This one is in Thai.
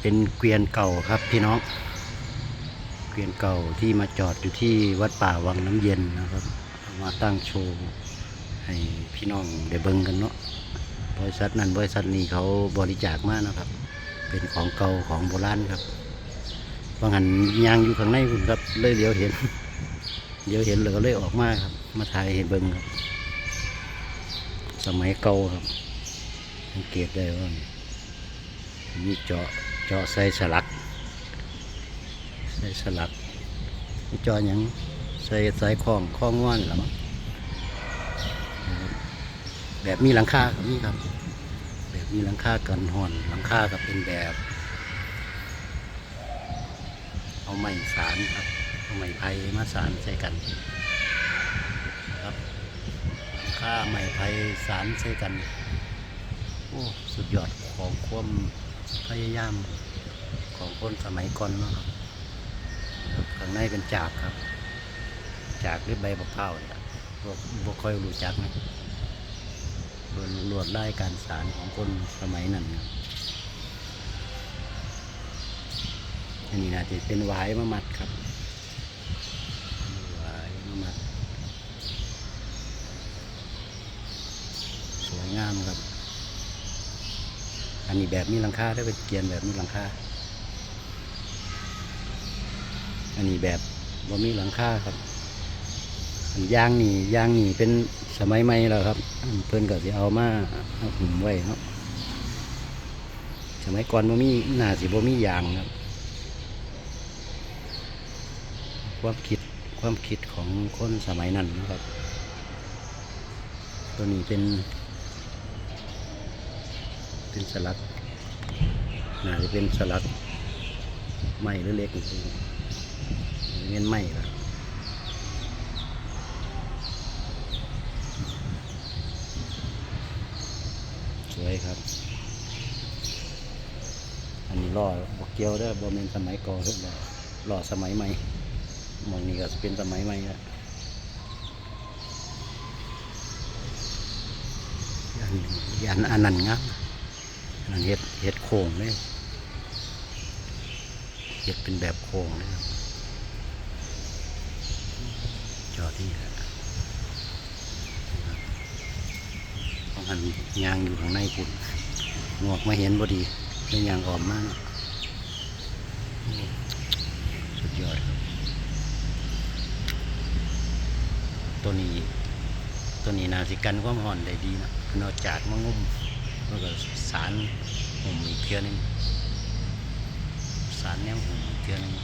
เป็นเกวียนเก่าครับพี่น้อง เกวียนเก่าที่มาจอดอยู่ที่วัดป่าวังน้ำเย็นนะครับ มาตั้งโชว์ให้พี่น้องได้เบิ่งกันเนาะบริษัทนั้นบริษัทนี้เขาบริจาคมากนะครับ เป็นของเก่าของโบราณครับบางหันยางอยู่ข้างในคุณครับเลยเดี๋ยวเห็น เดี๋ยวเห็นเลยก็เลยออกมาครับ มาถ่ายให้เบิ่งครับ สมัยเก่าครับสังเกตได้ว่ามีเจาะ จาะใส่สลัก ใส่สลักมีเจาะยังใส่สายคล้องคล้องง่อนหรือมั้งแบบมีหลังคาครับนี่ครับ แบบมีหลังคากันหอนหลังคาก็เป็นแบบ เอาไม้สารครับเอาไม้ไผ่มาสารใส่กันครับหลังคาไม้ไผ่สารใส่กันโอ้สุดยอดของความ พยายามของคนสมัยก่อนเนาะครับข้างในเป็นจากครับ จากหรือใบมะพร้าเนี่ยพวกบ่ค่อยรู้จักนะโดนลวดลายการสารของคนสมัยนั้นครับอันนี้นะจะเป็นหวายมะมัดครับหวายมะมัด สวยงามครับ อันนี้แบบมีหลังคาได้เป็นเกียนแบบมีหลังคาอันนี้แบบบ่มีหลังคาครับยางนี่ยางนี่เป็นสมัยใหม่แล้วครับ เพิ่นก็สิเอามาเอาหุ่มไว้เนาะสมัยก่อนบ่มีน่าสิบ่มียางครับ ความคิดความคิดของคนสมัยนั้นนะครับ ตัวนี้เป็น เป็นสลักน่าจะเป็นสลักไม้หรือเล็กนี่เงี้ยไม้ครับสวยครับ อันนี้ล่อบกเกียวด้อบอเป็นสมัยก่อนเด้อบ่ล่อสมัยใหม่มองนี้ก็เป็นสมัยใหม่ล้วอันอันอันนั้นงา นั่นเฮ็ดเฮ็ดโค้งเลยเฮ็ดเป็นแบบโค้งเลยครับจอที่ต้องหันยางอยู่ข้างในปุ่นงวกมาเห็นพอดีเป็นยางออมมากสุดยอดครับตัวนี้ตัวนี้นาสิกันความห่อนได้ดีนะนอกจากมางุ่ม สารหุ่มอีกเทือหนึงสารแนวหุ่มอีกเทือหนึง